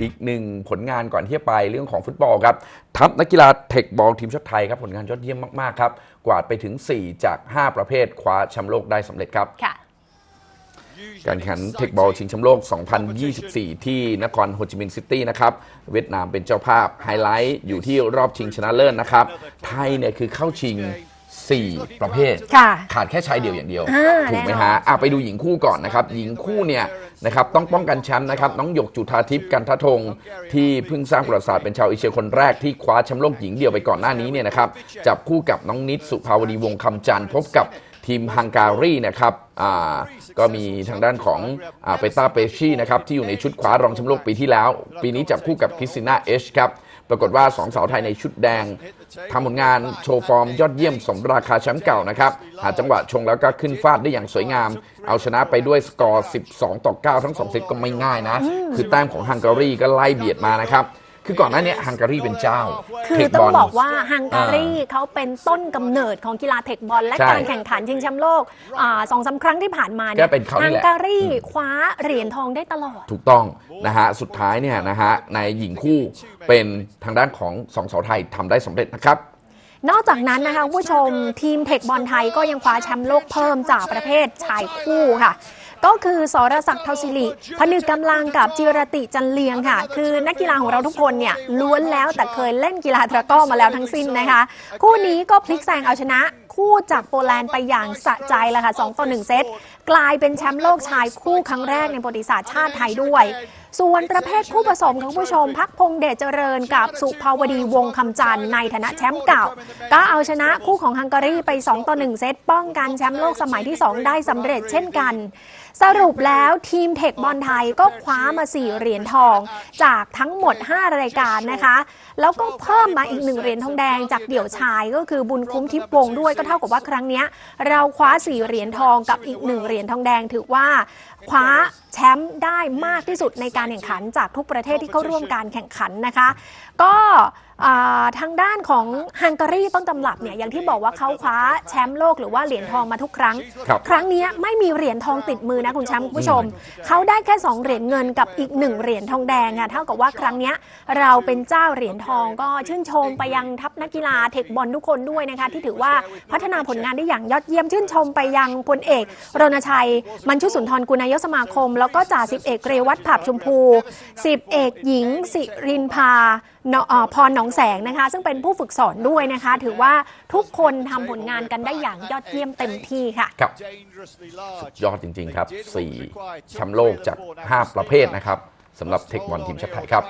อีกหนึ่งผลงานก่อนที่จะไปเรื่องของฟุตบอลครับทัพนักกีฬาเทคบอลทีมชาติไทยครับผลงานยอดเยี่ยมมากๆครับกวาดไปถึง 4 จาก 5 ประเภทคว้าแชมป์โลกได้สำเร็จครับการแข่งขันเทคบอลชิงแชมป์โลก 2024 ที่นครโฮจิมินห์ซิตี้นะครับ เวียดนามเป็นเจ้าภาพไฮไลท์อยู่ที่รอบชิงชนะเลิศนะครับ ไทยเนี่ยคือเข้าชิง 4 ประเภท ค่ะ ขาดแค่ชายเดี่ยวอย่างเดียว อ่าถูกไหมแน่นอนฮะอะไปดูหญิงคู่ก่อนนะครับ หญิงคู่เนี่ยนะครับต้องป้องกันแชมป์นะครับ น้องหยกจุธาทิพย์กันทะทง ที่เพิ่งสร้างประวัติศาสตร์เป็นชาวเอเชียคนแรกที่คว้าแชมป์โลกหญิงเดี่ยวไปก่อนหน้านี้เนี่ยนะครับ จับคู่กับน้องนิดสุภาวดีวงศ์คำจันทร์พบกับทีมฮังการีนะครับ อ่า ก็มีทางด้านของอ่าเปต้าเปชีนะครับที่อยู่ในชุดคว้ารองแชมป์โลกปีที่แล้ว ปีนี้จับคู่กับคริสติน่าเอชครับ ปรากฏว่าสองสาวไทยในชุดแดงทำผลงานโชว์ฟอร์มยอดเยี่ยมสมราคาแชมป์เก่านะครับ หาจังหวะชงแล้วก็ขึ้นฟาดได้อย่างสวยงาม เอาชนะไปด้วยสกอร์ 12 ต่อ 9 ทั้ง2เซตก็ไม่ง่ายนะ คือแต้มของฮังการีก็ไล่เบียดมานะครับคือก่อนหน้านี้ฮังการีเป็นเจ้า คือเทคต้บอองลบอกว่าฮังการีเขาเป็นต้นกำเนิดของกีฬาเทคบอล และใช่การแข่งขันชิงแชมป์โลกอ่าสองสามครั้งที่ผ่านมาก็เนี่ยเป็นเขานี่ฮัแหละการีคว้าเหรียญทองได้ตลอด ถูกต้องนะฮะ สุดท้ายเนี่ยนะฮะในหญิงคู่ เป็นทางด้านของสองสาวไทยทำได้สำเร็จนะครับนอกจากนั้นนะคะผู้ชมทีมเทคบอลไทยก็ยังคว้าแชมป์โลกเพิ่มจากประเภทชายคู่ค่ะ ก็คือสรศักดิ์เทาสิริผนึกกำลังกับจิรติจันเลียงค่ะ คือนักกีฬาของเราทุกคนเนี่ยล้วนแล้วแต่เคยเล่นกีฬาตะก้อมาแล้วทั้งสิ้นนะคะ คู่นี้ก็พลิกแซงเอาชนะคู่จากโปแลนด์ไปอย่างสะใจแล้วค่ะ2ต่อ1เซตกลายเป็นแชมป์โลกชายคู่ครั้งแรกในประวัติศาสตร์ชาติไทยด้วยส่วนประเภทคู่ผสมของผู้ชม พักพงเดชเจริญกับสุภาวดีวงคำจันทร์ในฐานะแชมป์เก่า ก็เอาชนะคู่ของฮังการีไป 2 ต่อ 1 เซตป้องกันแชมป์โลกสมัยที่ 2 ได้สำเร็จเช่นกัน สรุปแล้วทีมเทคบอลไทยก็คว้ามา 4 เหรียญทอง จากทั้งหมด 5 รายการนะคะ แล้วก็เพิ่มมาอีก 1 เหรียญทองแดงจากเดี่ยวชายก็คือบุญคุ้มทิพย์วงด้วยก็เท่ากับว่าครั้งนี้เราคว้า 4 เหรียญทองกับอีก 1 เหรียญทองแดงถือว่าคว้าแชมป์ได้มากที่สุดในการแข่งขันจากทุกประเทศที่เข้าร่วมการแข่งขันนะคะ ก็อ่าทางด้านของฮังการีต้นตำรับเนี่ยอย่างที่บอกว่าเขาคว้าแชมป์โลกหรือว่าเหรียญทองมาทุกครั้ง ครับครั้งเนี้ยไม่มีเหรียญทองติดมือนะคุณแชมป์คุณผู้ชม เขาได้แค่ 2 เหรียญเงินกับอีก 1 เหรียญทองแดงค่ะเท่ากับว่าครั้งเนี้ยเราเป็นเจ้าเหรียญทองก็ชื่นชมไปยังทัพนักกีฬาเทคบอลทุกคนด้วยนะคะที่ถือว่าพัฒนาผลงานได้อย่างยอดเยี่ยมชื่นชมไปยังพลเอกรณชัย มันชุสุนทรกุลนายกสมาคม แล้วก็จ่าสิบเอกเรวัตผับชมพูสิบเอกหญิง สิรินพาพรหนองแสงนะคะ ซึ่งเป็นผู้ฝึกสอนด้วยนะคะ ถือว่าทุกคนทำผลงานกันได้อย่างยอดเยี่ยมเต็มที่ค่ะครับยอดจริง ๆ ครับ4แชมป์โลกจาก 5 ประเภทนะครับสำหรับเทควันทีมชาติไทยครับ